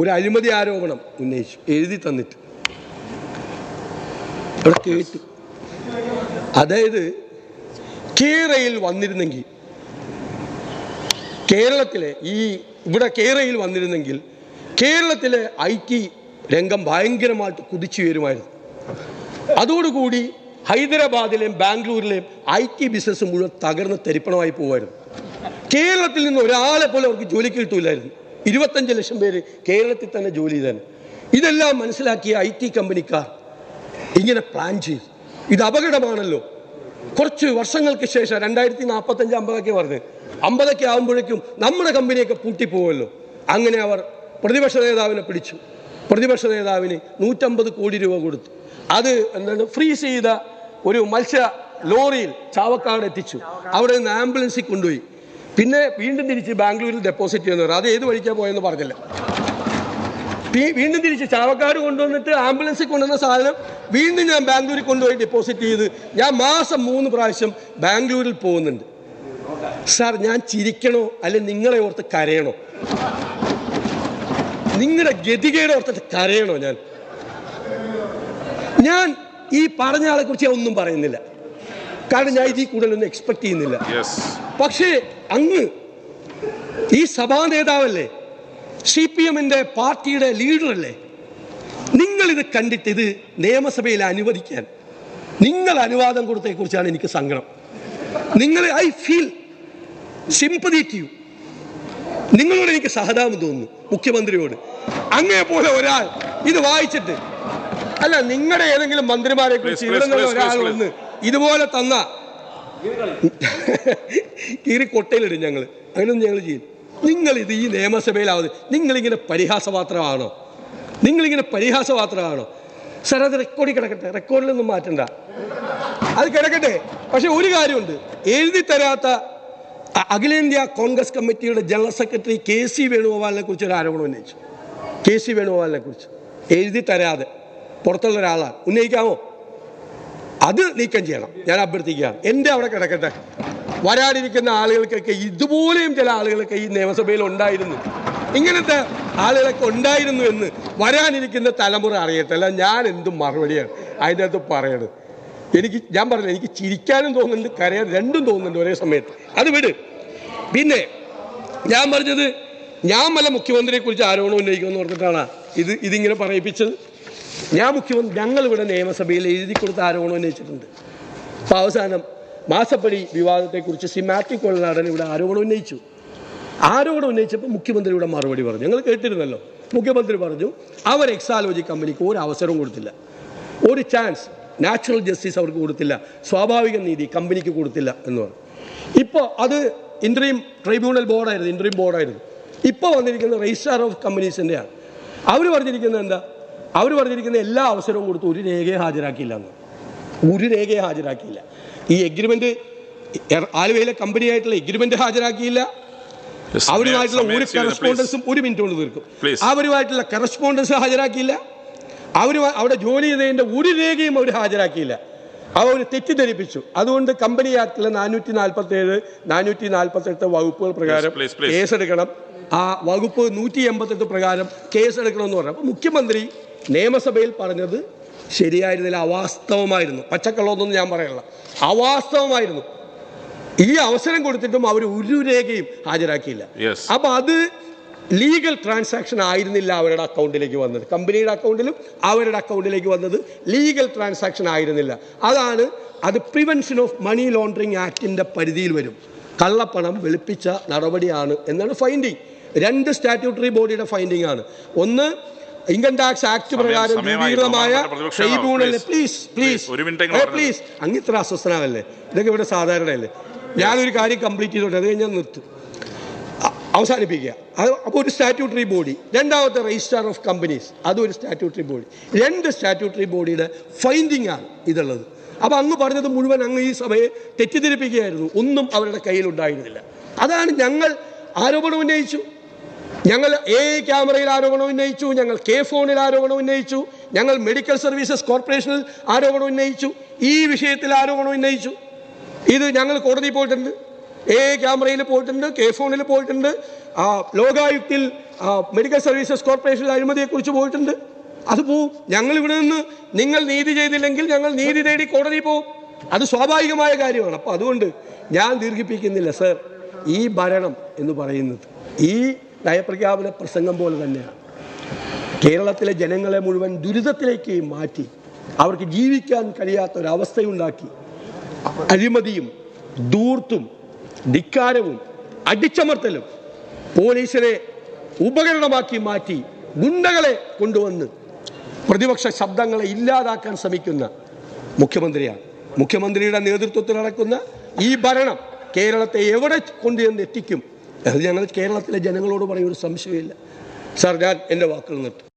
ഒരു അഴിമതി ആരോപണം ഉന്നയിച്ചു എഴുതി തന്നിട്ട്. ഇവിടെ കേട്ടു. അതായത് കേരയിൽ വന്നിരുന്നെങ്കിൽ കേരളത്തിലെ ഈ ഇവിടെ കേരയിൽ വന്നിരുന്നെങ്കിൽ കേരളത്തിലെ ഐ ടി രംഗം ഭയങ്കരമായിട്ട് കുതിച്ചു വരുമായിരുന്നു. അതോടുകൂടി ഹൈദരാബാദിലെയും ബാംഗ്ലൂരിലെയും ഐ ടി ബിസിനസ് മുഴുവൻ തകർന്ന് തരിപ്പണമായി പോകുമായിരുന്നു കേരളത്തിൽ നിന്ന് ഒരാളെ പോലും അവർക്ക് ജോലിക്ക് കിട്ടൂലായിരുന്നു. ഇരുപത്തഞ്ച് ലക്ഷം പേര് കേരളത്തിൽ തന്നെ ജോലി ചെയ്താൽ ഇതെല്ലാം മനസ്സിലാക്കിയ ഐ ടി കമ്പനിക്കാർ ഇങ്ങനെ പ്ലാൻ ചെയ്തു. ഇത് അപകടമാണല്ലോ. കുറച്ച് വർഷങ്ങൾക്ക് ശേഷം രണ്ടായിരത്തി നാൽപ്പത്തഞ്ച് അമ്പതൊക്കെ പറഞ്ഞ് അമ്പതൊക്കെ ആകുമ്പോഴേക്കും നമ്മുടെ കമ്പനിയൊക്കെ പൂട്ടിപ്പോവല്ലോ അങ്ങനെ അവർ പ്രതിപക്ഷ നേതാവിനെ പിടിച്ചു. പ്രതിപക്ഷ നേതാവിന് നൂറ്റമ്പത് കോടി രൂപ കൊടുത്തു. അത് എന്താണ് ഫ്രീസ് ചെയ്ത ഒരു മത്സ്യ ലോറിയിൽ ചാവക്കാട് എത്തിച്ചു. അവിടെ നിന്ന് ആംബുലൻസിൽ കൊണ്ടുപോയി. പിന്നെ വീണ്ടും തിരിച്ച് ബാംഗ്ലൂരിൽ ഡെപ്പോസിറ്റ് ചെയ്യുന്നവർ അത് ഏത് വഴിക്കാണ് പോയെന്ന് പറഞ്ഞില്ല. വീണ്ടും തിരിച്ച് ചാവക്കാട് കൊണ്ടുവന്നിട്ട് ആംബുലൻസിൽ കൊണ്ടുവന്ന സാധനം വീണ്ടും ഞാൻ ബാംഗ്ലൂരിൽ കൊണ്ടുപോയി ഡെപ്പോസിറ്റ് ചെയ്ത് ഞാൻ മാസം മൂന്ന് പ്രാവശ്യം ബാംഗ്ലൂരിൽ പോകുന്നുണ്ട്. സാർ ഞാൻ ചിരിക്കണോ? അല്ലെ നിങ്ങളെ ഓർത്ത് കരയണോ? നിങ്ങളുടെ ഗതികയുടെ ഓർത്തിട്ട് കരയണോ ഞാൻ? ഞാൻ ഈ പറഞ്ഞ ആളെ കുറിച്ച് ഒന്നും പറയുന്നില്ല. കാരണം ഞാൻ ഇതിൽ കൂടുതലൊന്നും എക്സ്പെക്ട് ചെയ്യുന്നില്ല. പക്ഷേ അങ്ങ് ഈ സഭാ നേതാവല്ലേ? സി പി എമ്മിന്റെ പാർട്ടിയുടെ ലീഡറല്ലേ? നിങ്ങൾ ഇത് കണ്ടിട്ട് ഇത് നിയമസഭയിൽ അനുവദിക്കാൻ നിങ്ങൾ അനുവാദം കൊടുത്തതിനെ കുറിച്ചാണ് എനിക്ക് സങ്കടം. നിങ്ങൾ I feel sympathy to you. നിങ്ങളോട് എനിക്ക് സഹതാപം തോന്നുന്നു മുഖ്യമന്ത്രിയോട്. അങ്ങേ പോലെ ഒരാൾ ഇത് വായിച്ചിട്ട് അല്ല നിങ്ങളുടെ ഏതെങ്കിലും മന്ത്രിമാരെ കുറിച്ച് ഇവിടെ ഒരാൾ ഒന്ന് ഇതുപോലെ തന്ന കീറി കൊട്ടയിലിടും ഞങ്ങൾ അങ്ങനെയൊന്നും ഞങ്ങൾ ചെയ്യും. നിങ്ങൾ ഇത് ഈ നിയമസഭയിലാവുന്നത് നിങ്ങളിങ്ങനെ പരിഹാസപാത്രമാണോ? നിങ്ങളിങ്ങനെ പരിഹാസപാത്രമാണോ? സാർ അത് റെക്കോർഡിൽ കിടക്കട്ടെ. റെക്കോർഡിലൊന്നും മാറ്റണ്ട. അത് കിടക്കട്ടെ. പക്ഷെ ഒരു കാര്യമുണ്ട്. എഴുതി തരാത്ത അഖിലേന്ത്യാ കോൺഗ്രസ് കമ്മിറ്റിയുടെ ജനറൽ സെക്രട്ടറി കെ സി വേണുഗോപാലിനെ കുറിച്ച് ഒരു ആരോപണം ഉന്നയിച്ചു. കെ സി വേണുഗോപാലിനെ കുറിച്ച്. എഴുതി തരാതെ പുറത്തുള്ള ഒരാളാണ്. ഉന്നയിക്കാമോ? അത് നീക്കം ചെയ്യണം. ഞാൻ അഭ്യർത്ഥിക്കുകയാണ്. എന്റെ അവിടെ കിടക്കട്ടെ. വരാനിരിക്കുന്ന ആളുകൾക്കൊക്കെ ഇതുപോലെയും ചില ആളുകളൊക്കെ ഈ നിയമസഭയിൽ ഉണ്ടായിരുന്നു. ഇങ്ങനത്തെ ആളുകളൊക്കെ ഉണ്ടായിരുന്നു എന്ന് വരാനിരിക്കുന്ന തലമുറ അറിയട്ടെ. അല്ല ഞാൻ എന്തും മറുപടിയാണ് അതിന്റെ അകത്ത് പറയണത്? എനിക്ക് ഞാൻ പറഞ്ഞു എനിക്ക് ചിരിക്കാനും തോന്നുന്നുണ്ട് കരയാൻ രണ്ടും തോന്നുന്നുണ്ട് ഒരേ സമയത്ത്. അത് വിട്. പിന്നെ ഞാൻ പറഞ്ഞത് ഞാൻ വല്ല മുഖ്യമന്ത്രിയെക്കുറിച്ച് ആരോപണം ഉന്നയിക്കുമെന്ന് ഓർത്തിട്ടാണ് ഇത് ഇതിങ്ങനെ പറയിപ്പിച്ചത്. ഞാൻ മുഖ്യമന്ത്രി ഞങ്ങളിവിടെ നിയമസഭയിൽ എഴുതി കൊടുത്ത ആരോപണം ഉന്നയിച്ചിട്ടുണ്ട്. അപ്പോൾ അവസാനം മാസപ്പടി വിവാദത്തെക്കുറിച്ച് സിമാറ്റിക് കൊള്ളനാടൻ ഇവിടെ ആരോപണം ഉന്നയിച്ചു. ആരോപണം ഉന്നയിച്ചപ്പോൾ മുഖ്യമന്ത്രി ഇവിടെ മറുപടി പറഞ്ഞു. ഞങ്ങൾ കേട്ടിരുന്നല്ലോ. മുഖ്യമന്ത്രി പറഞ്ഞു അവർ എക്സാലോജി കമ്പനിക്ക് ഒരു അവസരവും കൊടുത്തില്ല. ഒരു ചാൻസ് നാച്ചുറൽ ജസ്റ്റിസ് അവർക്ക് കൊടുത്തില്ല. സ്വാഭാവിക നീതി കമ്പനിക്ക് കൊടുത്തില്ല എന്ന് പറഞ്ഞു. ഇപ്പോൾ അത് ഇൻട്രീം ട്രൈബ്യൂണൽ ബോർഡായിരുന്നു ഇൻട്രീം ബോർഡായിരുന്നു ഇപ്പോൾ വന്നിരിക്കുന്നത് രജിസ്ട്രാർ ഓഫ് കമ്പനീസിന്റെയാണ് അവർ പറഞ്ഞിരിക്കുന്നത് എന്താ? അവർ പറഞ്ഞിരിക്കുന്ന എല്ലാ അവസരവും കൊടുത്ത് ഒരു രേഖയെ ഹാജരാക്കിയില്ല എന്ന് ഒരു രേഖയെ ഹാജരാക്കിയില്ല. ഈ എഗ്രിമെന്റ് ആലുവയിലെ കമ്പനിയായിട്ടുള്ള എഗ്രിമെന്റ് ഹാജരാക്കിയില്ല. അവരുമായിട്ടുള്ള ഒരു കറസ്പോണ്ടൻസും ഒരു മിനിറ്റ് കൊണ്ട് തീർക്കും. അവരുമായിട്ടുള്ള കറസ്പോണ്ടൻസ് ഹാജരാക്കിയില്ല. അവർ അവിടെ ജോലി ചെയ്തതിന്റെ ഒരു രേഖയും അവർ ഹാജരാക്കിയില്ല. അവർ തെറ്റിദ്ധരിപ്പിച്ചു. അതുകൊണ്ട് കമ്പനി ആക്ടിലെ നാനൂറ്റി നാൽപ്പത്തി ഏഴ് നാനൂറ്റി നാൽപ്പത്തി എട്ട് വകുപ്പുകൾ പ്രകാരം. കേസെടുക്കണം. ആ വകുപ്പ് നൂറ്റി എൺപത്തെട്ട് പ്രകാരം കേസെടുക്കണമെന്ന് പറഞ്ഞു. അപ്പോൾ മുഖ്യമന്ത്രി നിയമസഭയിൽ പറഞ്ഞത് ശരിയായിരുന്നില്ല അവാസ്തവമായിരുന്നു. പച്ചക്കള്ളമൊന്നും ഞാൻ പറയല്ല അവാസ്തവമായിരുന്നു. ഈ അവസരം കൊടുത്തിട്ടും അവർ ഒരു രേഖയും ഹാജരാക്കിയില്ല. അപ്പൊ അത് ലീഗൽ ട്രാൻസാക്ഷൻ ആയിരുന്നില്ല അവരുടെ അക്കൗണ്ടിലേക്ക് വന്നത്. കമ്പനിയുടെ അക്കൗണ്ടിലും അവരുടെ അക്കൗണ്ടിലേക്ക് വന്നത് ലീഗൽ ട്രാൻസാക്ഷൻ ആയിരുന്നില്ല. അതാണ് അത് പ്രിവെൻഷൻ ഓഫ് മണി ലോണ്ടറിങ് ആക്ടിന്റെ പരിധിയിൽ വരും. കള്ളപ്പണം വെളുപ്പിച്ച നടപടിയാണ് എന്നാണ് ഫൈൻഡിങ്. രണ്ട് സ്റ്റാറ്റ്യൂട്ടറി ബോഡിയുടെ ഫൈൻഡിങ് ആണ്. ഒന്ന് ഇൻകം ടാക്സ് ആക്ട് പ്രകാരം. രൂപീകൃതമായ please. പ്ലീസ് പ്ലീസ് പ്ലീസ് അങ്ങ് ഇത്ര അസ്വസ്ഥനാവല്ലേ? ഇതൊക്കെ ഇവിടെ സാധാരണയല്ലേ? ഞാനൊരു കാര്യം കംപ്ലീറ്റ് ചെയ്തോട്ടെ. അത് കഴിഞ്ഞാൽ നിർത്തും. അവസാനിപ്പിക്കുക. അത് അപ്പോൾ ഒരു സ്റ്റാറ്റ്യൂട്ടറി ബോഡി രണ്ടാമത്തെ രജിസ്ട്രാർ ഓഫ് കമ്പനീസ് അതും ഒരു സ്റ്റാറ്റ്യൂട്ടറി ബോഡി രണ്ട് സ്റ്റാറ്റ്യൂട്ടറി ബോഡിയുടെ ഫൈൻഡിങ് ആണ് ഇതുള്ളത്. അപ്പോൾ അങ്ങ് പറഞ്ഞത് മുഴുവൻ അങ്ങ് ഈ സഭയെ തെറ്റിദ്ധരിപ്പിക്കുകയായിരുന്നു. ഒന്നും അവരുടെ കയ്യിലുണ്ടായിരുന്നില്ല. അതാണ് ഞങ്ങൾ ആരോപണം ഉന്നയിച്ചു. ഞങ്ങൾ എ ഐ ക്യാമറയിൽ ആരോപണം ഉന്നയിച്ചു ഞങ്ങൾ കെ ഫോണിൽ ആരോപണം ഉന്നയിച്ചു ഞങ്ങൾ മെഡിക്കൽ സർവീസസ് കോർപ്പറേഷനിൽ ആരോപണം ഉന്നയിച്ചു ഈ വിഷയത്തിൽ ആരോപണം ഉന്നയിച്ചു. ഇത് ഞങ്ങൾ കോടതി പോയിട്ടുണ്ട്. എ ഐ ക്യാമറയിൽ പോയിട്ടുണ്ട് കെ ഫോണിൽ പോയിട്ടുണ്ട്. ലോകായുക്തിൽ മെഡിക്കൽ സർവീസസ് കോർപ്പറേഷനിൽ അഴിമതിയെക്കുറിച്ച് പോയിട്ടുണ്ട്. അത് പോവും. ഞങ്ങൾ ഇവിടെ നിന്ന് നിങ്ങൾ നീതി ചെയ്തില്ലെങ്കിൽ ഞങ്ങൾ നീതി തേടി കോടതി പോവും. അത് സ്വാഭാവികമായ കാര്യമാണ്. അപ്പോൾ അതുകൊണ്ട് ഞാൻ ദീർഘിപ്പിക്കുന്നില്ല സർ. ഈ ഭരണം എന്ന് പറയുന്നത് ഈ നയപ്രഖ്യാപന പ്രസംഗം പോലെ തന്നെയാണ് കേരളത്തിലെ ജനങ്ങളെ മുഴുവൻ ദുരിതത്തിലേക്ക് മാറ്റി അവർക്ക് ജീവിക്കാൻ കഴിയാത്ത ഒരവസ്ഥയുണ്ടാക്കി അഴിമതിയും ദൂർത്തും ധിക്കാരവും അടിച്ചമർത്തലും പോലീസിനെ ഉപകരണമാക്കി മാറ്റി ഗുണ്ടകളെ കൊണ്ടുവന്ന് പ്രതിപക്ഷ ശബ്ദങ്ങളെ ഇല്ലാതാക്കാൻ ശ്രമിക്കുന്ന മുഖ്യമന്ത്രിയാണ്. മുഖ്യമന്ത്രിയുടെ നേതൃത്വത്തിൽ നടക്കുന്ന ഈ ഭരണം കേരളത്തെ എവിടെ കൊണ്ടുവന്ന് എത്തിക്കും അത് ഞങ്ങൾ കേരളത്തിലെ ജനങ്ങളോട് പറയുന്ന ഒരു സംശയമില്ല സാർ ഞാൻ എന്റെ വാക്കുകൾ നിർത്തും.